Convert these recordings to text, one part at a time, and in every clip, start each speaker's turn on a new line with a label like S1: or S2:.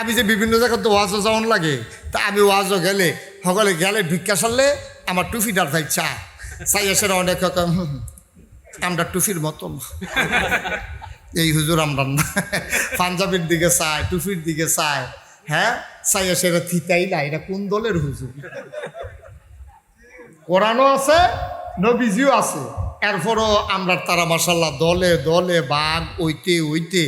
S1: আমি যে বিভিন্ন জায়গায় তো ওয়াজও যাওয়ান লাগে, তা আমি ওয়াজও গেলে, সকলে গেলে ভিক্ষা সারলে আমার টুফিটার ভাই চা চাই এসে অনেক আমরা টুফির মতন। এই হুজুর আমরা না। পাঞ্জাবির দিকে চায়, টুফির দিকে চায়। হ্যাঁ চাই এসে এটা থিতাই না এটা কোন দলের হুজুর? কোরআনও আছে, নবীজিও আছে। এরপরও আমরা তারা মাসাল্লাহ দলে দলে বাঘ ওইতে ওইতে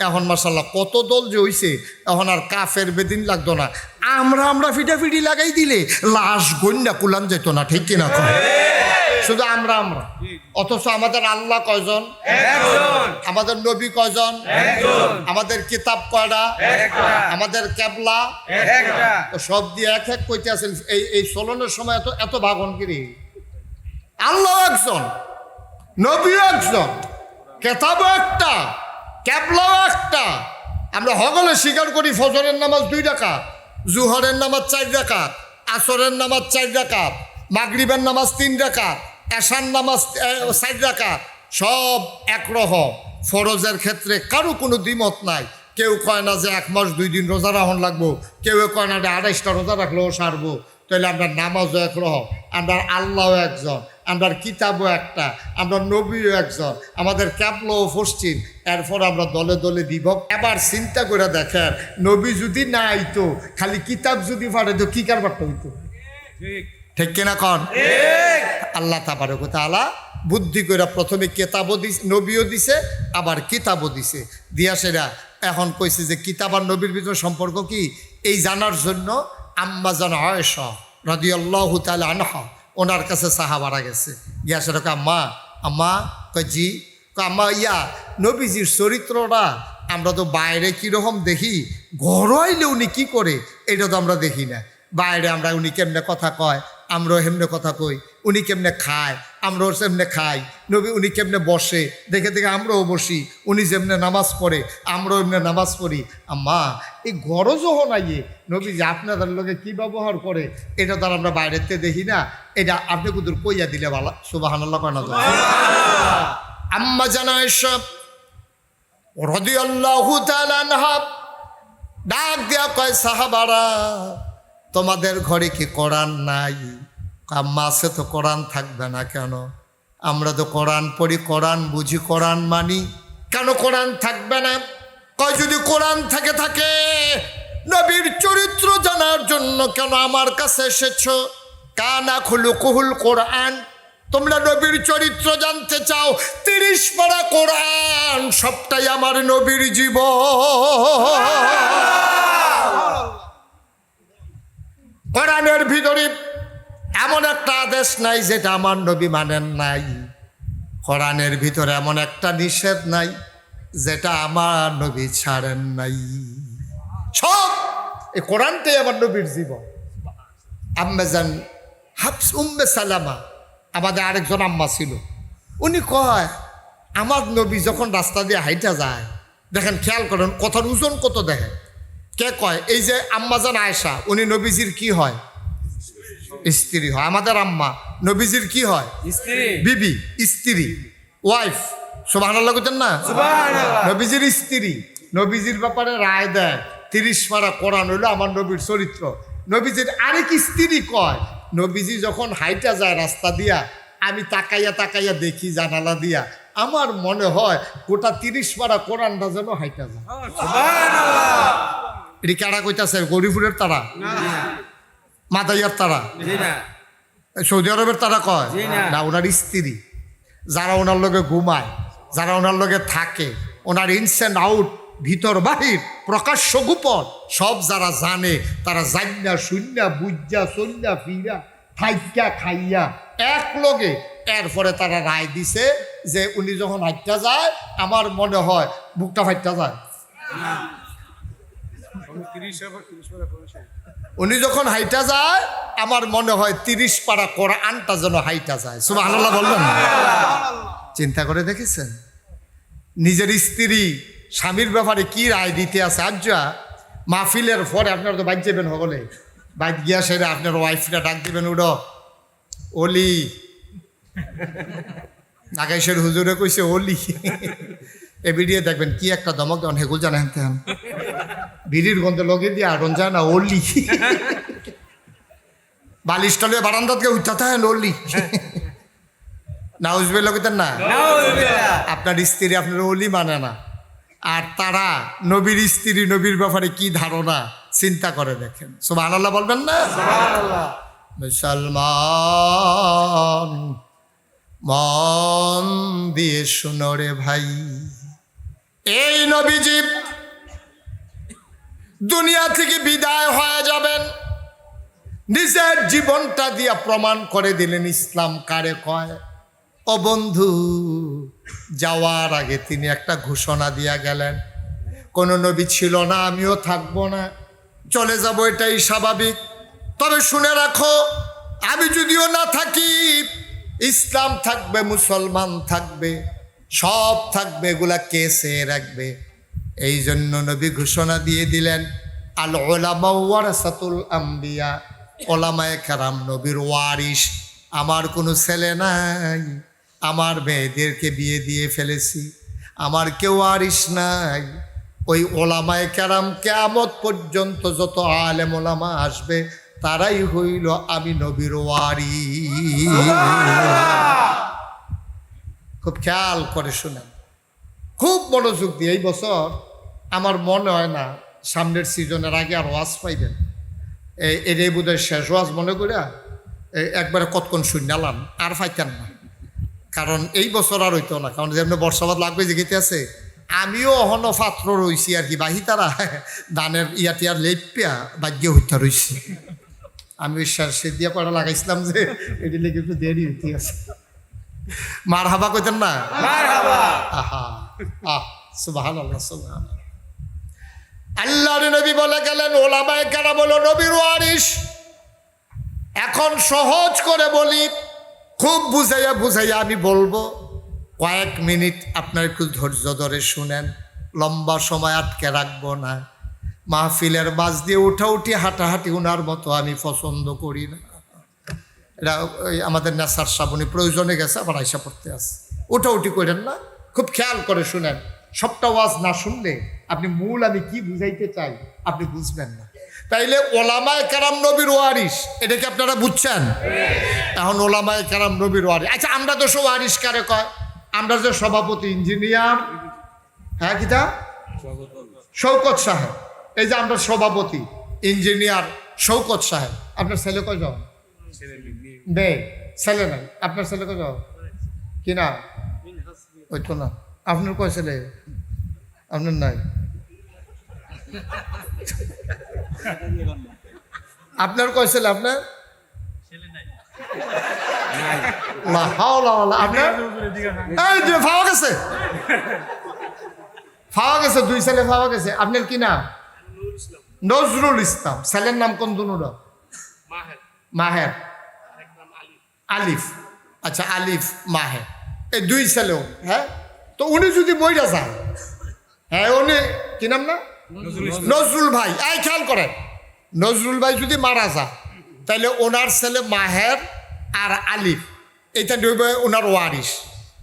S1: এখন মার্শাল্লাহ কত দল যে হইছে এখন আর কাফের বেদিন লাগতো না। আমরা আমরা ফিটাফিটি লাগাই দিলে লাশ গন্যা কুলান যেত না ঠিক কিনা? শুধু আমরা আমরা। অথচ আমাদের আল্লাহ কয়জন? আমাদের নবী কয়জন? আমাদের কিতাব কয়টা? আমাদের ক্যাবলা? সব দিয়ে এক এক কইতে আছেন এই এই চলনের সময় এত এত ভাগন কিরি আল্লাহ একজন নবীও একজন কেতাব একটা। ক্যাবলাও একটা। আমরা হগলে স্বীকার করি ফজরের নামাজ দুই টাকা জুহরের নামাজ চার রাকাত, আসরের নামাজ চার রাকাত, মাগরিবের নামাজ তিন রাকাত এশান নামাজ চার রাকাত, সব একরকম ফরজের ক্ষেত্রে কারও কোনো দ্বিমত নাই। কেউ কয় না যে এক মাস দুই দিন রোজা রাখুন লাগবো, কেউ কয় না আড়াইশটা রোজা রাখলেও সারবো। তাহলে আপনার নামাজও একরকম আমরা আল্লাহও একজন। আমরা কিতাবও একটা, আমরা নবীও একজন, আমাদের ক্যাপলও পশ্চিম এরপর আমরা দলে দলে বিভক্ত এবার চিন্তা করে দেখেন, নবী যদি না আইতো, খালি কিতাব যদি পারে তো কি কারবারটা হইতো? ঠিক কিনা কন? আল্লাহ তাবারক তাআলা বুদ্ধি করে প্রথমে কেতাবও দিস নবীও দিছে, আবার কিতাবও দিছে। দিয়া সেরা, এখন কইছে যে কিতাব আর নবীর ভিতরে সম্পর্ক কি? এই জানার জন্য আম্মা জান আয়স রদি আল্লাহ তালা আনহা ওনার কাছে সাহা সাহাবারা গেছে। ইয়া সেটা কয়, আম্মা আম্মা জি। আম্মা ইয়া নবীজির চরিত্রটা আমরা তো বাইরে কীরকম দেখি? ঘর উনি কী করে? এটা তো আমরা দেখি না। বাইরে আমরা উনি কেমনে কথা কয়? আমরাও হেমনে কথা কই, উনি কেমনে খায়, আমরাও সেমনে খাই, নবী উনি কেমনে বসে, দেখে দেখে আমরাও বসি, উনি যেমনে নামাজ পড়ে, আমরাও এমনি নামাজ পড়ি। আম্মা, এই গরজ নাইয়ে নবী যে আপনাদের লোকে কি ব্যবহার করে, এটা তো আর আমরা বাইরেতে দেখি না, এটা আপনি কুদুর কইয়া দিলে ভালো সুবাহান আল্লাহ কয় না আম্মা জানা এসব রদি আল্লাহ ডাক দেয়া কয় সাহাবারা তোমাদের ঘরে কি কোরআন নাই? মাসে তো কোরআন থাকবে না কেন? আমরা তো কোরআন পড়ি, কোরআন বুঝি, কোরআন মানি। কেন কোরআন থাকবে না? কয় যদি কোরআন থাকে থাকে, নবীর চরিত্র জানার জন্য কেন আমার কাছে এসেছ? কানা খুলু কুহুল কোরআন। তোমরা নবীর চরিত্র জানতে চাও, তিরিশ পারা কোরআন, সবটাই আমার নবীর জীবন। কোরআনের ভিতরে এমন একটা আদেশ নাই যেটা আমার নবী মানেন নাই। কোরআনের ভিতরে এমন একটা নিষেধ নাই যেটা আমার নবী ছাড়েন নাই। সব এই কোরআনটাই আমার নবীর জীবন। আম্মেজান হাফস উম্মে সালামা, আমাদের আরেকজন আম্মা ছিল। উনি কয়, আমার নবী যখন রাস্তা দিয়ে হাইটা যায়, দেখেন খেয়াল করেন, কথার ওজন কত দেখেন? কে কয়? এই যে আম্মাজান আয়েশা উনি নবীজির কি হয়? স্ত্রী হয়। আমাদের আম্মা নবীজির কি হয়?
S2: স্ত্রী।
S1: বিবি স্ত্রী। ওয়াইফ। সোভান করতেন না? নবীজির স্ত্রী। নবীজির ব্যাপারে রায় দেয়। তিরিশ পারা কোরআন হইল আমার নবীর চরিত্র। নবীজির আরেক স্ত্রী কয় নবীজি যখন হাইটা যায় রাস্তা দিয়া আমি তাকাইয়া তাকাইয়া দেখি জানালা দিয়া। আমার মনে হয় গোটা তিরিশ পারা কোরআনটা যেন হাইটা যায়। এটি কারা কইতাছে? গরিপুরের তারা? মাদাইয়ার তারা? সৌদি আরবের তারা কয়?
S2: না।
S1: ওনার স্ত্রী। যারা ওনার লগে ঘুমায় যারা ওনার লগে থাকে ওনার ইনস অ্যান্ড আউট ভিতর বাহির প্রকাশ্য গোপন সব যারা জানে তারা জান্না শূন্য বুঝা সন্ধ্যা ফিরা খাইয়া খাইয়া এক লগে এরপরে তারা রায় দিছে যে উনি যখন হাইটটা যায় আমার মনে হয় বুকটা ফাইটটা যায়। উনি যখন হাইটা যায়, আমার মনে হয় তিরিশ পাড়া কোরআনটা যেন হাইটা যায়। সুবাহ আল্লাহ বলবেন না? চিন্তা করে দেখেছেন? নিজের স্ত্রী, স্বামীর ব্যাপারে কি রায় দিতে আছে? আজ্জা মাহফিলের পরে আপনারা তো বাইক যাবেন সকলে বাইক গিয়া সেরে আপনার ওয়াইফটা ডাক দিবেন উড়ো অলি। নাগাইশের হুজুরে কইছে, অলি। এ বিড়িয়ে দেখবেন কি একটা দমক দেন হেগুল জানেন তেন বিড়ির গন্ধে লগে দিয়ে আরন যায় না ওলি। বালিশটা বারান্দাত গে উঠাতে হয় ওলি। নাউজবে লগেতেন না? আপনার স্ত্রী আপনার অলি মানে না। আর তারা নবীর স্ত্রী নবীর ব্যাপারে কি ধারণা চিন্তা করে দেখেন। সব আল্লাহ বলবেন না? মুসলমান মন দিয়ে শুনো রে ভাই। এই নবীজি দুনিয়া থেকে বিদায় হয়ে যাবেন। নিজের জীবনটা দিয়া প্রমাণ করে দিলেন, ইসলাম কারে কয়? ও বন্ধু, যাওয়ার আগে তিনি একটা ঘোষণা দিয়া গেলেন, কোনো নবী ছিল না, আমিও থাকব না, চলে যাব, এটাই স্বাভাবিক। তবে শুনে রাখো, আমি যদিও না থাকি, ইসলাম থাকবে, মুসলমান থাকবে সব থাকবে, এগুলা কে সে রাখবে? এই জন্য নবী ঘোষণা দিয়ে দিলেন, আল ওলামা ওয়ারাসাতুল আম্বিয়া। ওলামায়ে কারাম নবীর ওয়ারিস আমার কোনো ছেলে নাই, আমার মেয়েদেরকে বিয়ে দিয়ে ফেলেছি, আমার কেউ ওয়ারিস নাই। ওই ওলামায় কারাম কেয়ামত পর্যন্ত যত আলেম ওলামা আসবে, তারাই হইল আমি নবীর ওয়ারি খুব খেয়াল করে শুনেন। খুব মনোযোগ দিয়ে এই বছর আমার মনে হয় না সামনের সিজনের আগে আর ওয়াজ পাইবেন। এটাই বোধ হয় শেষ ওয়াজ মনে করিয়া একবারে কতক্ষণ শুনালাম আর পাইতেন না। কারণ এই বছর আর হইতো না, কারণ যেমনি বর্ষাবাদ লাগবে যেগিতে আছে, আমিও অহন পাত্র রইছি আর কি, বাহি তারা দানের ইয়াতিয়ার লেপিয়া বাজ্য হইতা রইছি। আমি সে দিয়া করা লাগাইছিলাম যে এটি লেগে একটু দেরি হইতে আছে। মার হাবা কইতেন না? আহা আহ সুবাহান আল্লাহ সুবাহান আল্লাহর নবী বলে গেলেন ওলামায় কারা বলো নবীর ওয়ারিস এখন সহজ করে বলি খুব বুঝাইয়া বুঝাইয়া আমি বলব কয়েক মিনিট আপনার একটু ধৈর্য ধরে শুনেন লম্বা সময় আটকে রাখব না। মাহফিলের বাজ দিয়ে উঠা উঠি হাঁটাহাঁটি উনার মতো আমি পছন্দ করি না। এটা ওই আমাদের নেশার শ্রাবণী প্রয়োজনে গেছে, আবার আইসা পড়তে আছে। ওঠা উঠি করেন না, খুব খেয়াল করে শুনেন। সবটা ওয়াজ না শুনলে আপনি মূল আমি কি বুঝাইতে চাই আপনি বুঝবেন না। তাইলে ওলামায় কারাম নবীর ওয়ারিস এটা কি আপনারা বুঝছেন? এখন ওলামায় কারাম নবীর ওয়ারিস আচ্ছা আমরা তো সব ওয়ারিস কারে কয়? আমরা যে সভাপতি, ইঞ্জিনিয়ার হ্যাঁ কিতা শৌকত সাহেব। এই যে আমরা সভাপতি, ইঞ্জিনিয়ার শৌকত সাহেব। আপনার ছেলে কয় কয়জন? ছেলে নাই। আপনার ছেলে কয়জন কি না ওই তো না। আপনার কয় ছেলে? আপনার নাই। আপনার কয় ছেলে আপনার? দুই ছেলে পাওয়া গেছে। আপনার কি নাম? নজরুল ইসলাম। ছেলের নাম কোন দুনুরা? মাহের। আলিফ। আচ্ছা আলিফ মাহের। এই দুই ছেলেও হ্যাঁ? তো উনি যদি বইটা যান হ্যাঁ উনি কি নাম না? নজরুল ভাই। এই খেয়াল করেন নজরুল ভাই যদি মারা যায় তাহলে ওনার ছেলে মাহের আর আলিফ এইটা ডুবে ওনার ওয়ারিস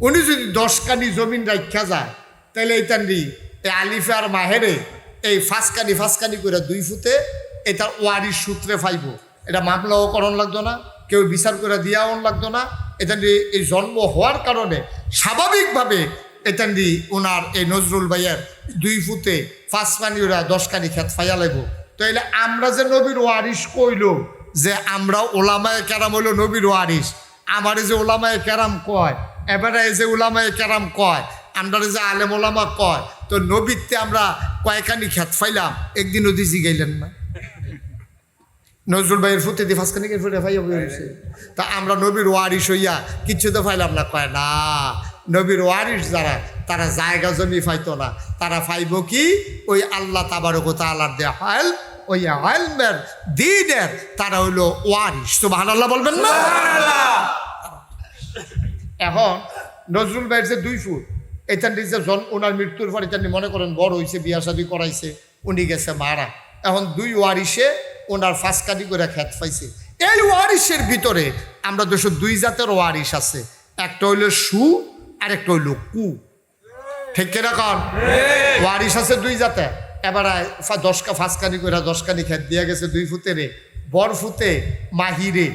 S1: উনি যদি দশ কানি জমিন রাখা যায় তাহলে এইটা নি এই আলিফে আর মাহেরে এই ফাঁসকানি ফাঁসকানি করে দুই ফুটে এটা ওয়ারিস সূত্রে ফাইব এটা মামলাও করণ লাগতো না, কেউ বিচার করে দিয়াও লাগতো না। এটা এই জন্ম হওয়ার কারণে স্বাভাবিকভাবে এটা নিয়ে ওনার এই নজরুল ভাইয়ের দুই ফুটে পাঁচ পানি ওরা দশ কানি খেত ফাইয়া লাগবো। তাইলে আমরা যে নবীর ওয়ারিস কইল যে আমরা ওলামায় ক্যারাম হইল নবীর ওয়ারিস আমারে যে ওলামায় ক্যারাম কয়, এবারে যে ওলামায় ক্যারাম কয় আমরা যে আলেম ওলামা কয়, তো নবীতে আমরা কয়েকখানি খেত ফাইলাম একদিন নদী জিগাইলেন না। নজরুল ভাইয়ের ফুটে দিয়ে ফাঁসখানি ফুটে বসে তা আমরা নবীর ওয়ারিস হইয়া কিচ্ছু তো ফাইলাম না। কয় না নবীর ওয়ারিস যারা তারা জায়গা জমি ফাইতো না। তারা ফাইব কি? ওই আল্লাহ তাবারক তালার দেয়া হাইল ওই হাইলমের দিনের তারা হইল ওয়ারিস তো ভালো আল্লাহ বলবেন না? এখন নজরুল ভাইয়ের যে দুই ফুট এটান যে জন ওনার মৃত্যুর পর এটান মনে করেন বড় হয়েছে বিয়া শাদি করাইছে উনি গেছে মারা। এখন দুই ওয়ারিসে ওনার ফাঁসকানি করে খ্যাত পাইছে। এই ওয়ারিসের ভিতরে আমরা দুশো দুই জাতের ওয়ারিস আছে। একটা হইল সু আর একটা হইল কু। ঠিক কন ওয়ারিস আছে দুই জাতে। এবার দশকা ফাঁসকানি করে দশকানি খেত দিয়া গেছে দুই ফুতে রে। বর ফুতে মাহিরে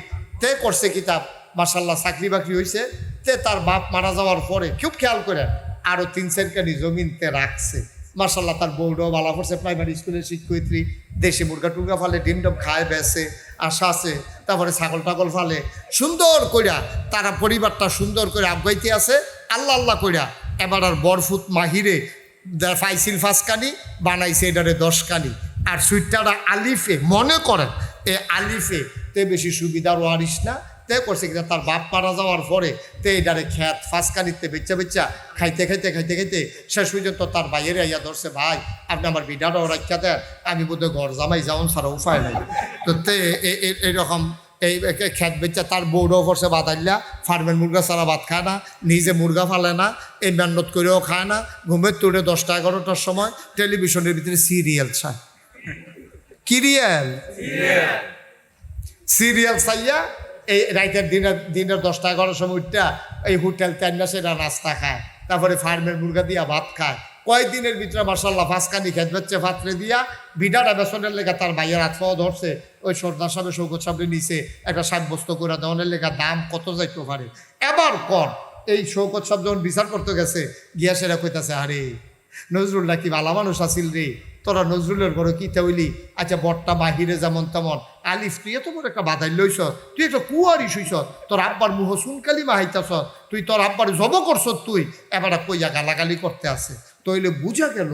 S1: তে করছে কিতাব মার্শাল্লাহ চাকরি বাকরি হয়েছে তে তার বাপ মারা যাওয়ার পরে, খুব খেয়াল করে আরও তিন চারখানি জমিন তে রাখছে। মার্শাল্লাহ তার বউটাও ভালো করছে প্রাইমারি স্কুলের শিক্ষয়িত্রী। দেশি মুরগা টুরগা ফালে ডিমডম খায় বেসে আশা আছে, তারপরে ছাগল টাগল ফালে। সুন্দর কইরা, তারা পরিবারটা সুন্দর করে আগাইতে আছে, আল্লাহ আল্লাহ কইরা। এবার আর বরফুত মাহিরে ফাইসিল ফাঁসকানি বানাইছে এটারে দশকানি আর সুইটারা আলিফে, মনে করেন, এ আলিফে, তে বেশি সুবিধার ওয়ারিস না। তে করছে কিনা, তার বাপ মারা যাওয়ার পরে তে এটারে খ্যাত, ফাঁসকানিতে বেচা বেচা, খাইতে খাইতে খাইতে খাইতে শেষ পর্যন্ত তার বাইরে আইয়া ধরছে, ভাই, আপনি আমার বিডাটাও রাখা দেন, আমি বোধহয় ঘর জামাই যাওন ছাড়া উপায় নাই। তো তে এ- এ- এই খেত বেচা তার বউরাও করছে বাদাইলা ফার্মের মুরগা ছাড়া ভাত খায় না, নিজে মুরগা ফালে না, এই মেহনত করেও খায় না, ঘুমের তুলে দশটা এগারোটার সময় টেলিভিশনের ভিতরে সিরিয়াল চায় কিরিয়াল সিরিয়াল। চাইয়া এই রাইতের দিনের দিনের দশটা, এগারোটার সময় উঠটা এই হোটেল তেন্না সেটা নাস্তা খায়। তারপরে ফার্মের মুরগা দিয়া ভাত খায়। কয়েকদিনের ভিতরে মার্শাল্লাহ ফাঁসকানি খেত বেচছে ফাতরে দিয়া বিডাটা বেসনের লেখা তার ভাইয়ের পাওয়া ধরছে, ওই সর্দার সাহেব সৌকত সাহেবের নিচে একটা সাব্যস্ত করে দেওয়ানের লেখা দাম কত যাইতে পারে? এবার কর, এই শৌকত সাহেব যখন বিচার করতে গেছে, গিয়া সেরা কইতাছে, আরে নজরুল্লাহ কি ভালো মানুষ আসিল রে? তোরা নজরুলের ঘরে কি হইলি আচ্ছা বটটা বাহিরে যেমন তেমন। আলিফ, তুই এত বড় একটা বাধাই লইস তুই একটা কুয়ারি শুইছ। তোর আব্বার মুহ সুনকালি মাহাইতাছ। তুই তোর আব্বার জব করছ তুই। এবার কইয়া গালাগালি করতে আছে। তইলে বুঝা গেল,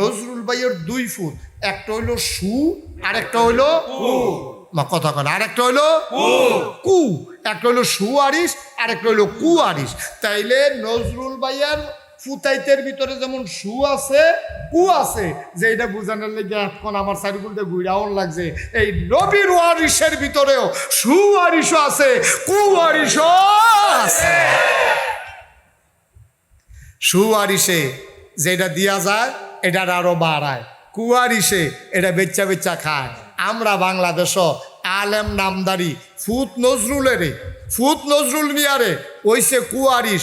S1: নজরুল ভাইয়ের দুই ফুট একটা হইল সু আর একটা হইল মা, কথা কন। আর একটা হইল কু। একটা হইল সু আরিস আর একটা হইল কু আরিস। তাইলে নজরুল ভাইয়ার ফুতাইতের ভিতরে যেমন সু আছে, কু আছে, যে এটা বুঝানোর লেগে এখন আমার সারিগুলতে ঘুরাউন লাগছে। এই নবীর ওয়ারিসের ভিতরেও সু আরিসও আছে, কু আরিসও আছে। সুয়ারিসে যেটা দিয়া যায়, এটার আরও বাড়ায়। কুয়ারিসে এটা বেচ্চা বেচ্চা খায়। আমরা বাংলাদেশও আলেম নামদারি, ফুত নজরুলেরে, ফুত নজরুল মিয়ারে, ওইসে কুয়ারিস